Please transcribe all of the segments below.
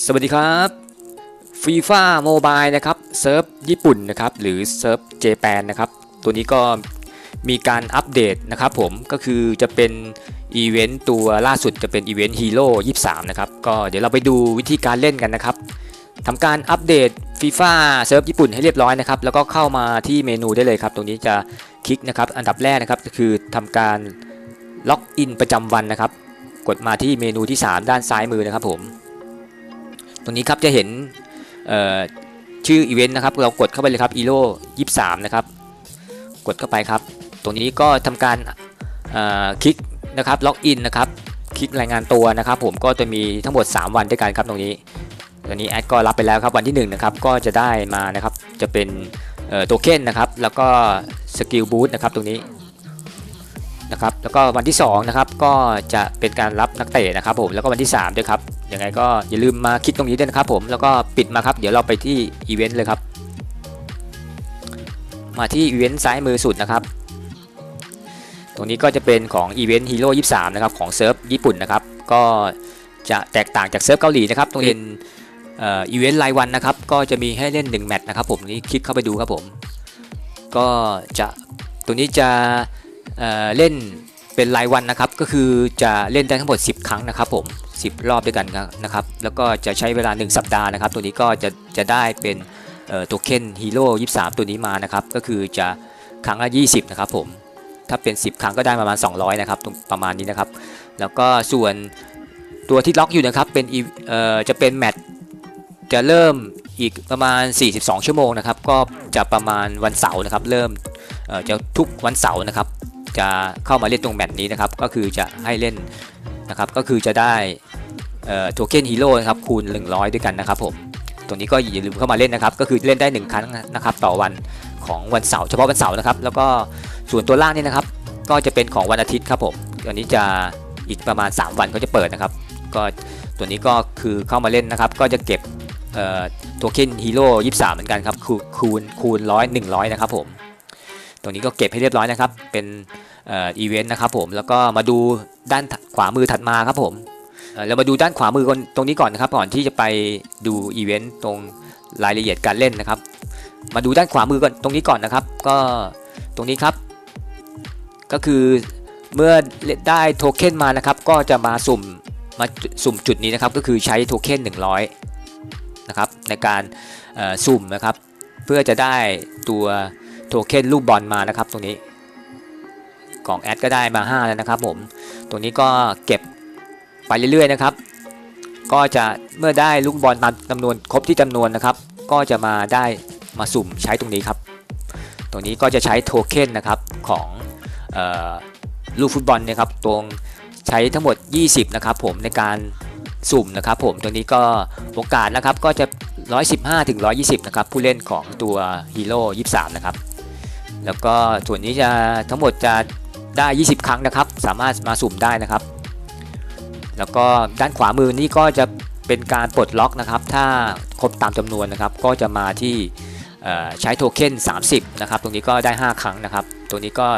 สวัสดีครับฟีฟ่าโมบายนะครับเซิร์ฟญี่ปุ่นนะครับหรือเซิร์ฟเจแปนนะครับตัวนี้ก็มีการอัปเดตนะครับผมก็คือจะเป็นอีเวนต์ตัวล่าสุดจะเป็นอีเวนต์ฮีโร่23 นะครับ ก็เดี๋ยวเราไปดูวิธีการเล่นกันนะครับทำการอัปเดตฟีฟ่าเซิร์ฟญี่ปุ่นให้เรียบร้อยนะครับ แล้วก็เข้ามาที่เมนูได้เลยครับ ตรงนี้จะคลิกนะครับ อันดับแรกนะครับก็คือทำการล็อกอินประจำวันนะครับ กดมาที่เมนูที่ 3 ด้านซ้ายมือนะครับผม ตรงนี้ครับจะเห็นชื่ออีเวนต์นะครับ เรากดเข้าไปเลยครับอีโร่23นะครับ กดเข้าไปครับ ตรงนี้ก็ทำการคลิกนะครับล็อกอินนะครับ คลิกรายงานตัวนะครับ ผมก็จะมีทั้งหมด 3 วันด้วยกันครับตรงนี้ตอนนี้แอดก็รับไปแล้วครับวันที่1นะครับก็จะได้มานะครับจะเป็นโทเค็นนะครับแล้วก็สกิลบูทนะครับตรงนี้นะครับแล้วก็วันที่2นะครับก็จะเป็นการรับนักเตะนะครับผมแล้วก็วันที่3ด้วยครับ ยังไงก็อย่าลืมมาคลิกตรงนี้ด้วยนะครับผมแล้วก็ปิดมาครับ เดี๋ยวเราไปที่อีเวนต์เลยครับ มาที่อีเวนต์ซ้ายมือสุดนะครับ ตรงนี้ก็จะเป็นของอีเวนต์ฮีโร่23นะครับของเซิร์ฟญี่ปุ่นนะครับ ก็จะแตกต่างจากเซิร์ฟเกาหลีนะครับตรงนี้อีเวนต์รายวันนะครับ ก็จะมีให้เล่น 1 แมตช์นะครับผมนี้คลิกเข้าไปดูครับผม ก็จะตรงนี้จะเเล่น เป็นรายวันนะครับก็คือจะเล่นได้ทั้งหมด 10 ครั้งนะครับผม 10 รอบด้วยกันนะครับ แล้วก็จะใช้เวลา 1 สัปดาห์นะครับ ตัวนี้ก็จะจะได้เป็นโทเค็นฮีโร่23 ตัวนี้มานะครับ ก็คือจะครั้งละ 20 นะครับผม ถ้าเป็น 10 ครั้งก็ได้ประมาณ 200 นะครับตรงประมาณนี้นะครับ แล้วก็ส่วนตัวที่ล็อกอยู่นะครับเป็นอ่อจะเป็นแมตช์จะเริ่มอีกประมาณ 42 ชั่วโมงนะครับ ก็จะประมาณวันเสาร์นะครับ เริ่มจะทุกวันเสาร์นะครับ จะเข้ามาเล่นตรงแมตช์นี้นะครับ ก็คือจะให้เล่นนะครับ ก็คือจะได้โทเค็นฮีโร่นะครับคูณ 100 ด้วยกันนะครับผม ตรงนี้ก็อย่าลืมเข้ามาเล่นนะครับ ก็คือเล่นได้ 1 ครั้งนะครับต่อวันของวันเสาร์เฉพาะวันเสาร์นะครับ แล้วก็ส่วนตัวล่างนี่นะครับ ก็จะเป็นของวันอาทิตย์ครับผมอันนี้จะอีกประมาณ 3 วันเขาจะเปิดนะครับ ก็ตัวนี้ก็คือเข้ามาเล่นนะครับ ก็จะเก็บโทเค็นฮีโร่23เหมือนกันครับคูณคูณร้อยหนึ่งร้อยนะครับผม ตรงนี้ก็เก็บให้เรียบร้อยนะครับ เป็น อีเวนต์นะครับผมแล้วก็มาดูด้านขวามือถัดมาครับผมเรามาดูด้านขวามือตรงนี้ก่อนนะครับก่อนที่จะไปดูอีเวนต์ตรงรายละเอียดการเล่นนะครับ มาดูด้านขวามือก่อนตรงนี้ก่อนนะครับ ก็ตรงนี้ครับ ก็คือเมื่อได้โทเค็นมานะครับ ก็จะมาสุ่มมาสุ่มจุดนี้นะครับ ก็คือใช้โทเค็น100 นะครับ ในการสุ่มนะครับ เพื่อจะได้ตัวโทเค็นลูกบอลมานะครับตรงนี้ กล่องแอดก็ได้มา 5 แล้วนะครับผมตรงนี้ก็เก็บไปเรื่อยๆนะครับ ก็จะเมื่อได้ลูกบอลตามจำนวนครบที่จำนวนนะครับ ก็จะมาได้มาสุ่มใช้ตรงนี้ครับ ตรงนี้ก็จะใช้โทเค็นนะครับของลูกฟุตบอลนะครับ ตรงใช้ทั้งหมด 20 นะครับผมในการสุ่มนะครับผมตัวนี้ก็โอกาสนะครับก็จะ 115ถึง120 นะครับ ผู้เล่นของตัวฮีโร่23 นะครับ แล้วก็ส่วนนี้จะทั้งหมดจะ ได้ 20 ครั้งนะครับ สามารถมาสุ่มได้นะครับ แล้วก็ด้านขวามือนี่ก็จะเป็นการปลดล็อกนะครับ ถ้าครบตามจำนวนนะครับ ก็จะมาที่ใช้โทเค็น30 นะครับ ตรงนี้ก็ได้ 5 ครั้งนะครับตัวนี้ก็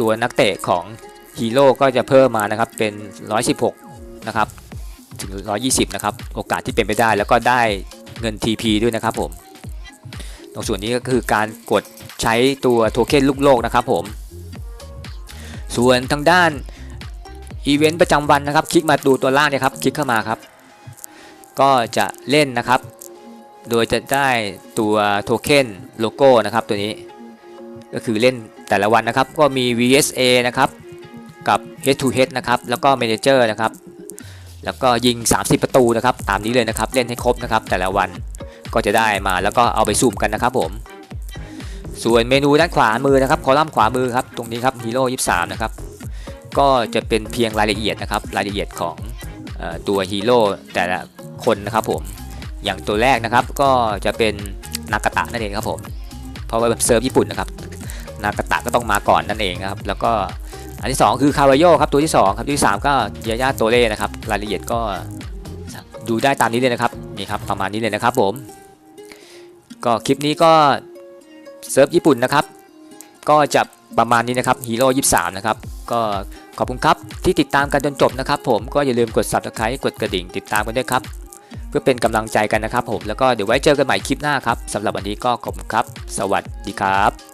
ตัวนักเตะของฮีโร่ก็จะเพิ่มมานะครับเป็น 116 นะครับถึง 120 นะครับ โอกาสที่เป็นไปได้แล้วก็ได้เงิน TP ด้วยนะครับผม ตรงส่วนนี้ก็คือการกดใช้ตัวโทเค็นลูกโลกนะครับผม ส่วนทางด้านอีเวนต์ประจำวันนะครับ คลิกมาดูตัวล่างเนี่ยครับ คลิกเข้ามาครับ ก็จะเล่นนะครับ โดยจะได้ตัวโทเค็นโลโก้นะครับตัวนี้ ก็คือเล่นแต่ละวันนะครับ ก็มี VSA นะครับกับ Head to Head นะครับ แล้วก็ Manager นะครับ แล้วก็ยิง 30 ประตูนะครับ ตามนี้เลยนะครับ เล่นให้ครบนะครับ แต่ละวันก็จะได้มาแล้วก็เอาไปซูมกันนะครับผม ส่วนเมนูด้านขวามือนะครับคอลัมน์ขวามือครับตรงนี้ครับฮีโร่23นะครับก็จะเป็นเพียงรายละเอียดนะครับรายละเอียดของอตัวฮีโร่แต่ละคนนะครับผมอย่างตัวแรกนะครับก็จะเป็นนากาตะนั่นเองครับผมเพราะว่าแบบเซิร์ฟญี่ปุ่นนะครับนากาตะก็ต้องมาก่อนนั่นเองครับแล้วก็อันที่ 2 คือคาวายโยครับตัวที่2ครับตัวที่ 3 ก็ยาย่าโตเล่นะครับรายละเอียดก็ดูได้ตามนี้เลยนะครับนี่ครับประมาณนี้เลยนะครับผมก็คลิปนี้ก็ เซิร์ฟญี่ปุ่นนะครับ ก็จะประมาณนี้นะครับฮีโร่ยีนะครับ ก็ขอบคุณครับที่ติดตามกันจนจบนะครับผมก็อย่าลืมกด subscribe กดกระดิ่งติดตามกันด้วยครับ เพื่อเป็นกำลังใจกันนะครับผมแล้วก็เดี๋ยวไว้เจอกันใหม่คลิปหน้าครับสำหรับวันนี้ก็ขอบคุณครับ สวัสดีครับ